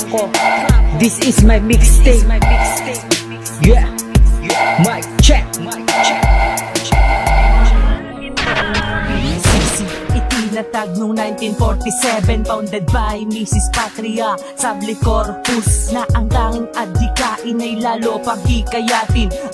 Franco. This is my mixtape. Yeah. Itinatag noong 1947 Founded by Mrs. Patria. Sable Corpus Na ang tanging adhikain ay lalo pang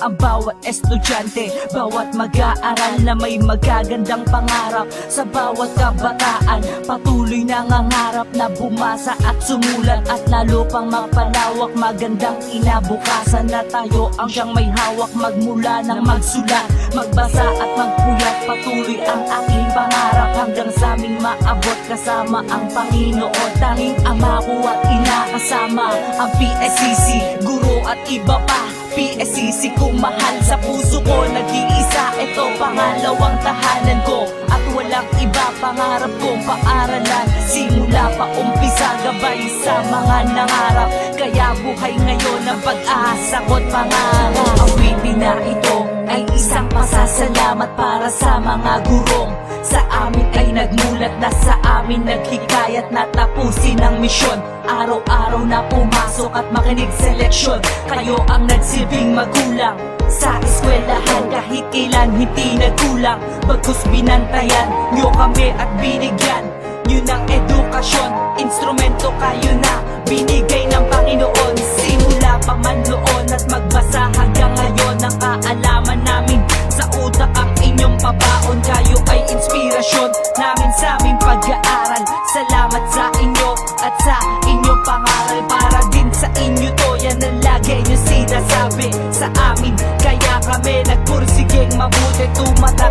Ang bawat estudyante. Bawat mag-aaral na may magagandang pangarap Sa bawat kabataan. Patuloy na ngangarap na bumasa at sumulat At lalo pang mapalawak Magandang inabukasan na tayo Ang siyang may hawak. Magmula ng magsulat Magbasa at magpuyat. Patuloy ang aking pangarap Hanggang sa aming maabot. Kasama ang Panginoon Tanging ama ko at ina kasama. Ang PSCC, guro at iba pa. PSCC kung mahal sa puso ko Nag-iisa, ito pangalawang tahanan ko At walang iba. Pangarap kong paaralan Simula pa umpisa gabay sa mga nangarap. Kaya buhay ngayon ang pag-asa ko't pangarap. Awitin na ito ay isang pasasalamat para sa mga gurong. Sa amin ay nagmulat na sa amin naghikayat na tapusin ang misyon. Araw-araw na pumasok at makinig sa leksyon. Kayo ang nagsilbing magulang. Sa eskwelahan kahit ilan hindi nagkulang Bagkus binantayan nyo kami at binigyan. Yun ang edukasyon, instrumento kayo na Binigay ng Panginoon. Simula pa man noon at magbasa hanggang ngayon Ang kaalaman namin sa utak ang inyong pabaon Kayo ay inspirasyon namin sa aming pag-aaral. Salamat sa inyo at sa inyong pangaral. Para din sa inyo to yan ang lagi nyo sinasabi sa amin. Kaya kami nagpursigeng mabuti Tumatak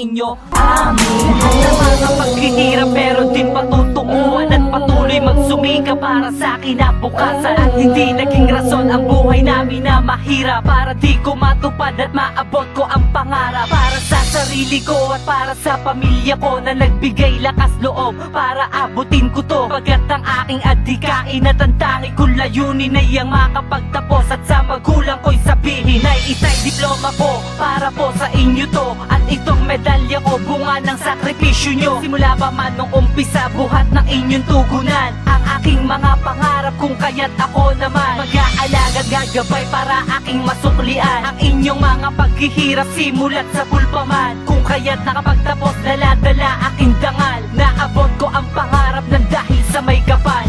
inyo. Amin. Lahat ng mga paghihirap pero At patuloy magsumika para sa kinabukasan At hindi naging rason ang buhay namin na mahirap. Para di ko matupad at maabot ko ang pangarap. Para sa sarili ko at para sa pamilya ko Na nagbigay lakas loob. Para abutin ko to Pagkat ang aking adhikain at ang tangi kong layunin Ay ang makapagtapos. At sa magulang ko'y sabihin Ay itay diploma ko para po sa inyo to. At itong medalya ko bunga ng sakripisyo nyo. Simula pa man nung umpisa buhat ng inyong tugunan aking mga pangarap. Kung kaya't ako naman Mag-aalaga gagabay para aking masuklian. Ang inyong mga paghihirap simulat sa pulpaman. Kung kaya't nakapagtapos dala-dala aking dangal. Naabot ko ang pangarap ng dahil sa may kapal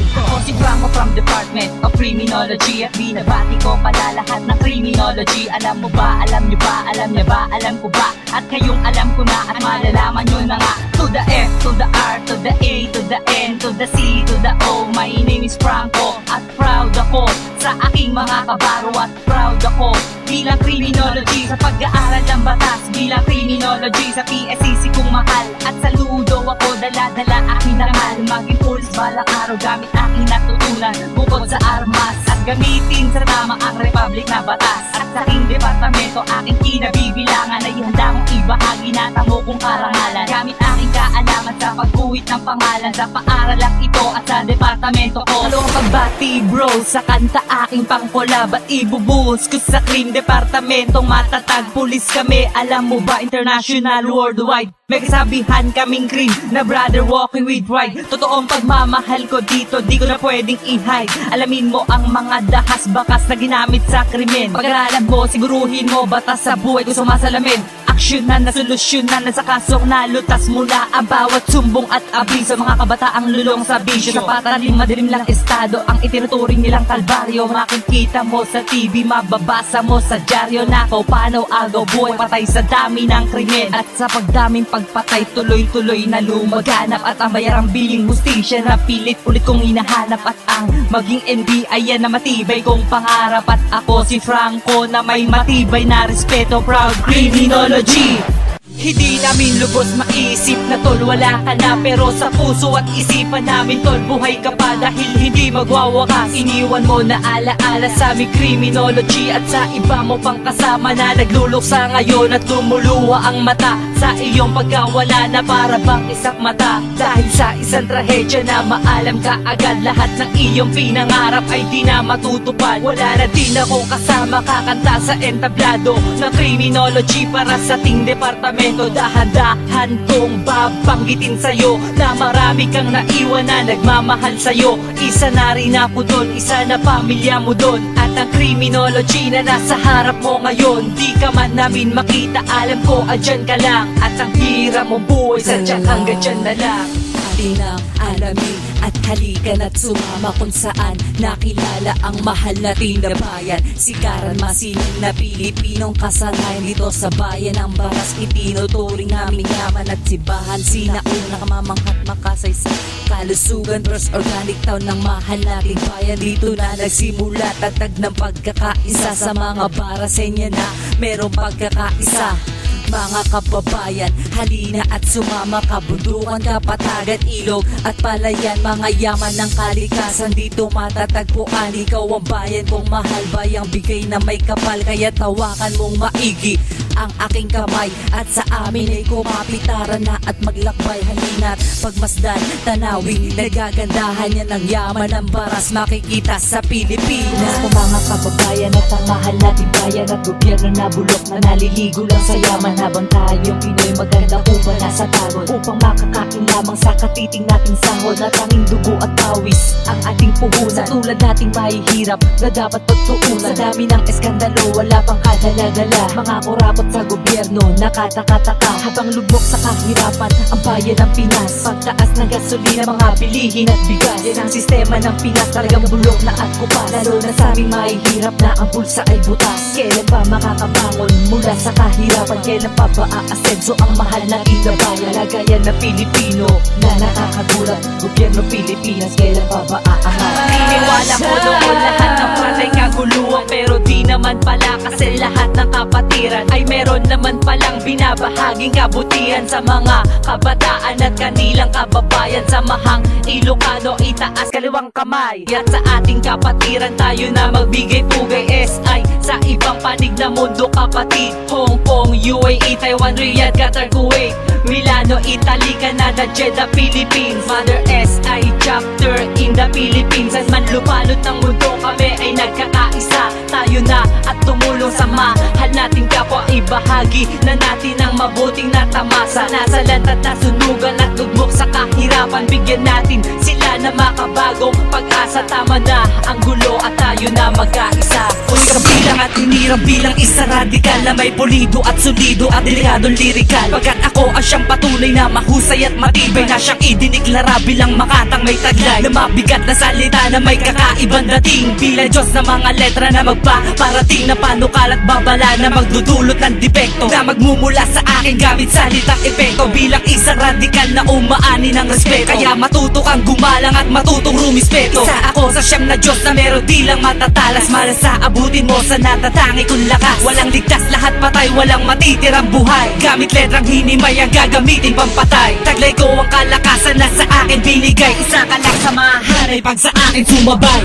Franco from Department of Criminology At binabati ko pala lahat ng criminology. Alam mo ba, alam nyo ba, alam niya ba, alam ko ba? At kayong alam ko na at malalaman nyo na nga. To the F, to the R, to the A, to the N, to the C, to the O. My name is Franco at proud ako Sa aking mga kabaro at proud ako Bilang criminology. Sa pag-aaral ng batas Bilang criminology. Sa PSCC kong mahal At saludo ako. Dala-dala aking dangal Maging pulis balang araw gamit aking natutunan Bukod sa armas. At gamitin sa tama ang republic na batas. At sa aking departamento aking kinabibilangan Ay handa mong ibahagi na tamo kong karangalan. Gamit aking kaalaman sa pagguhit ng pangalan Sa paaralang ito at sa departamento ko. Ano pagbati bro sa kanta aking pangkolab At ibubuhos ko sa cream departamentong matatag. Pulis kami alam mo ba international worldwide. May kasabihan kaming green na brother walking with pride. Totoong pagmamahal ko dito, di ko na pwedeng i-hide Alamin mo ang mga dahas bakas na ginamit sa krimen. Pag-aralan mo, siguruhin mo, batas sa buhay ko sumasalamin. Aksyonan na solusyonan na sa kasong nalutas mula ang bawat sumbong at abiso. Mga kabataang lulong sa bisyo Sa patalim madilim lang estado. Ang itinuturing nilang kalbaryo Makikita mo sa TV, mababasa mo sa dyaryo. Na kung paano agaw buhay patay sa dami ng krimen? At sa pagdaming pagpatay tuloy-tuloy na lumaganap. At ang bayarang biling hustisya na pilit ulit kong hinahanap At ang maging NBI yan na matibay kong pangarap. At ako si Franco na may matibay na respeto Proud Criminology. Hindi namin lubos maisip na tol wala ka na. Pero sa puso at isipan namin tol Buhay ka pa. Dahil hindi magwawakas Iniwan mo na alaala sa aming criminology. At sa iba mo pang kasama na nagluluksa ngayon At lumuluwa ang mata sa iyong pagkawala na para bang isak mata. Dahil sa isang trahedya na maalam ka agad Lahat ng iyong pinangarap ay di na matutupad. Wala na din ako kasama kakanta sa entablado Ng criminology para sa ting departamento. Dahan-dahan kong babanggitin sa'yo Na marami kang naiwan na nagmamahal sa'yo. Isa na rin ako doon, isa na pamilya mo doon At ang criminology na nasa harap mo ngayon. Di ka man namin makita, alam ko andyan ka lang. At ang hirap mo buhay, sadyang hanggang dyan na lang. Atin ang alamin at halika na't sumama kung saan Nakilala ang mahal natin na bayan. Sikaran masining na Pilipinong kasanayan dito sa bayan Ang baras. Itinuturing naming yaman at sibahan. Sinauna kamamanghat makasaysay. Kalusugan first organic town ng mahal nating bayan. Dito na nagsimula tatag ng pagkakaisa Sa mga barasenya na merong pagkakaisa mga kababayan, halina at sumama Kabundukan, kapatagan, ilog. At palayan Mga yaman ng kalikasan. Dito matatagpuan Ikaw ang bayan kung mahal. Bayang bigay na may kapal Kaya tawakan mong maigi ang aking kamay At sa amin ay kumapitaran na at maglakbay Halina't pagmasdan, tanawin Nagagandahan yan ng yaman ng baras Makikita sa Pilipinas. Sa mga kababayan at ang mahal nating bayan At gobyerno na bulok na naliligo lang sa yaman. Habang tayong Pinoy maganda upang nasa tagod? Upang makakain lamang sa katiting nating sahod Na tanging dugo at pawis ang ating puhunan. Tulad nating mahihirap na dapat pagtuunan. Sa dami ng eskandalo wala pang kadala-dala Mga kurapot sa gobyerno nakataka-taka. Habang lubok sa kahirapan ang bayan ng Pinas. Pagtaas ng gasolina mga bilihin at bigas. Yan ang sistema ng Pinas talagang bulok na at kupas. Lalo na sa aming mahihirap na ang bulsa ay butas. Kailan pa makakabangon mula sa kahirapan? Kailan pa ba aasenso ang mahal na bayan Lagayan na Pilipino na nakakagulat Gobyerno Pilipinas kailan pa ba aangat Iniwala ko noon lahat ng patay kaguluhan Pero di naman pala kasi lahat ng kapatiran Ay meron naman palang binabahaging kabutihan Sa mga kabataan at kanilang kababayan Samahang Ilocano itaas kaliwang kamay. At sa ating kapatiran tayo na magbigay pugay SI Sa ibang panig na mundo kapatid. Hong Kong, UAE, Taiwan, Riyadh, Qatar, Kuwait Milano, Italy, Canada, Jeddah, Philippines. Mother SI chapter in the Philippines. At man ng mundo kami ay nagkakaisa. Tayo na at tumulong sa mahal nating kapwa. Ibahagi na natin ang mabuting natamasa. Nasa lantat na sunugan at lugmok sa kahirapan. Bigyan natin sila na makabagong pag-asa. Tama na ang gulo at tayo na magkaisa Uy kabilang at hinirang bilang isa. Radikal Na may pulido at solido at delikadong lirikal. Pagkat ako ang siyang patunay na mahusay at matibay Na siyang idiniklara bilang makatang may taglay. Na mabigat na salita na may kakaibang dating. Bilang Diyos na mga letra na magpaparating Na panukal at babala na magdudulot ng depekto. Na magmumula sa akin gamit salitang epekto. Bilang isang radikal na umaani ng respeto. Kaya matuto kang gumalang at matutong rumispeto. Isa ako sa siyam na Diyos na meron di lang matatalas. Mara sa abutin mo sa natatangi kong lakas. Walang ligtas lahat patay, walang matitirang buhay. Gamit letrang hinimay ang gagamitin pampatay Taglay ko ang kalakasan na sa akin binigay. Isa ka lang sa mahanay pag sa akin sumabay.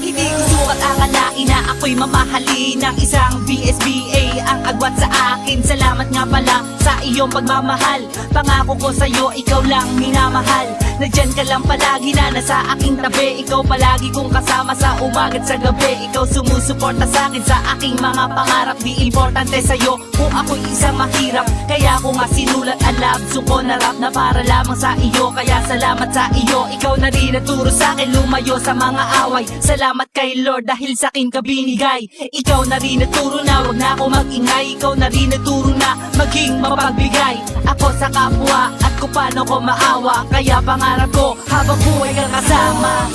Hindi ko sukat akalain na ako'y mamahali ng isang BSBA Ang agwat sa akin, salamat nga pala sa iyong pagmamahal. Pangako ko sa'yo, ikaw lang minamahal. Nandyan ka lang palagi na nasa aking tabi. Ikaw palagi kong kasama sa umaga't sa gabi. Ikaw sumusuporta sa akin sa aking mga pangarap. Di importante sa'yo kung ako'y isang mahirap. Kaya ko nga sinulat ang love song ko na rap Na para lamang sa iyo, kaya salamat sa iyo. Ikaw na rin naturo sa akin lumayo sa mga away. Salamat kay Lord dahil sa akin ka binigay Ikaw na rin naturo na wag na ako magingay. Ikaw na rin naturo na maging mapagbigay. Ako sa kapwa at kung paano ko maawa. Kaya pangarap ko habang buhay kang kasama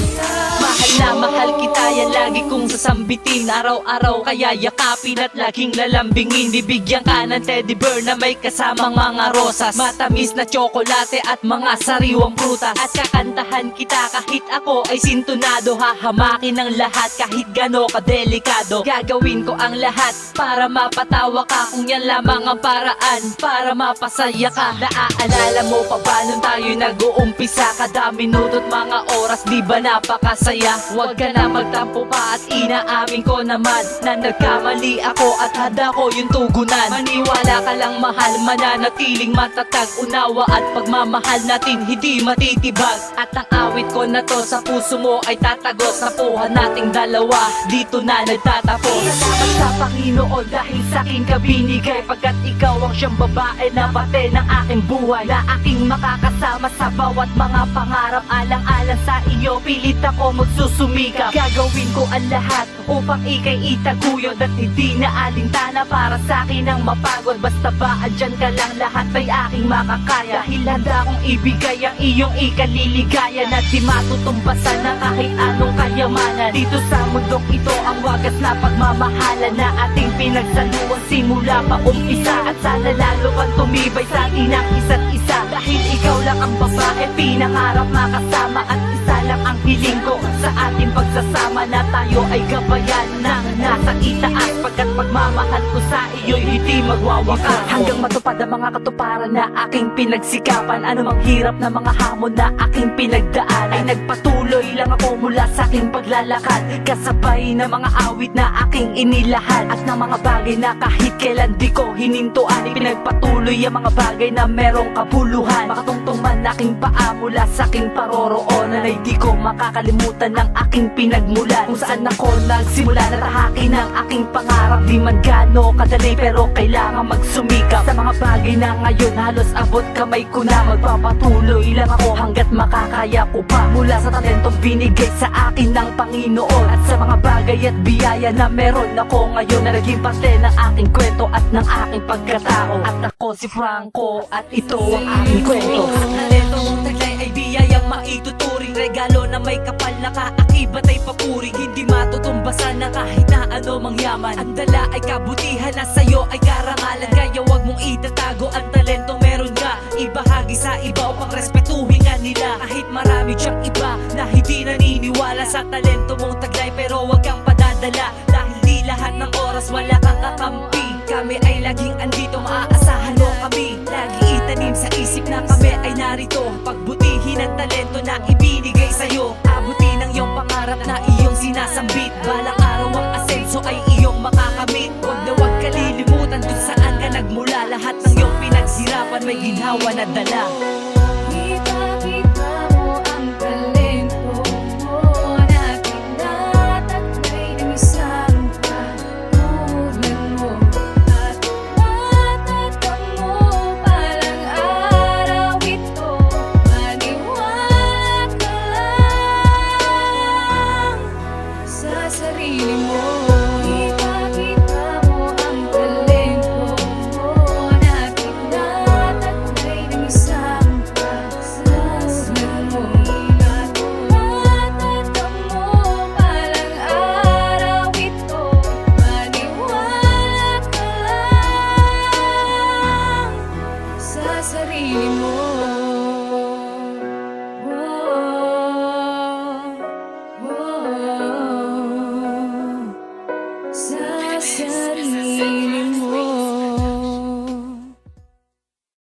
Mahal kita yan lagi kong sasambitin. Araw-araw kaya yakapin at laging lalambingin. Bibigyan ka ng teddy bear na may kasamang mga rosas. Matamis na tsokolate at mga sariwang prutas. At kakantahan kita kahit ako ay sintonado Hahamakin ng lahat kahit gano kadelikado. Gagawin ko ang lahat para mapatawa ka. Kung yan lamang ang paraan para mapasaya ka. Naaalala mo pa ba nung tayo nag-uumpisa? Kada minuto't mga oras di ba napakasaya? Huwag ka na magtampo pa at inaamin ko naman Na nagkamali ako at handa ko yung tugunan. Maniwala ka lang mahal, mananatiling matatag Unawa at pagmamahal natin hindi matitibag. At ang awit ko na to sa puso mo ay tatagos Sa puhan nating dalawa, dito na nagtatapos. Salamat sa Panginoon dahil sa akin ka binigay Pagkat ikaw ang siyang babae na bate ng aking buhay. Na aking makakasama sa bawat mga pangarap. Alang-alang sa iyo, pilit ako magsusumikap Gagawin ko ang lahat upang ikay itaguyod At hindi na alintana. Para sa akin ang mapagod Basta ba andyan ka lang lahat ay aking makakaya. Dahil handa kong ibigay ang iyong ikaliligaya Na di matutumbasan na kahit anong kayamanan. Dito sa mundong ito ang wagas na pagmamahalan Na ating pinagsaluan. Simula pa umpisa At sana lalo pang tumibay sa atin ang isa't isa. Dahil ikaw lang ang babae pinangarap makasama At lang ang hiling ko sa ating pagsasama Na tayo ay gabayan ng nasa itaas. Pagkat pagmamahal ko sa iyo'y hindi magwawakas. Hanggang matupad ang mga katuparan na aking pinagsikapan. Ano mang hirap na mga hamon na aking pinagdaan. Ay nagpatuloy lang ako mula sa aking paglalakad. Kasabay ng mga awit na aking inilahad. At ng mga bagay na kahit kailan di ko hinintuan. Pinagpatuloy ang mga bagay na merong kabuluhan. Makatungtong man aking paa mula sa aking paroroonan Ay di ko makakalimutan ng aking pinagmulan. Kung saan ako nagsimula na tahakin ang aking pangarap. Di man gano kadali pero kailangan magsumikap. Sa mga bagay na ngayon halos abot kamay ko na. Magpapatuloy lang ako hanggat makakaya ko pa. Mula sa talentong binigay sa akin ng Panginoon. At sa mga bagay at biyaya na meron ako ngayon Na naging parte ng aking kwento at ng aking pagkatao. At ako si Franco at ito ang aking kwento. Ang talento mong taglay ay biyayang maituturing Regalo na may kapal na itanim sa isip na kami ay narito. Pagbutihin ang talento na ibinigay sa'yo. Abutin ang iyong pangarap na iyong sinasambit. Balang araw ang asenso ay iyong makakamit. Huwag na huwag kalilimutan kung saan ka nagmula. Lahat ng iyong pinagsirapan may ginhawa na dala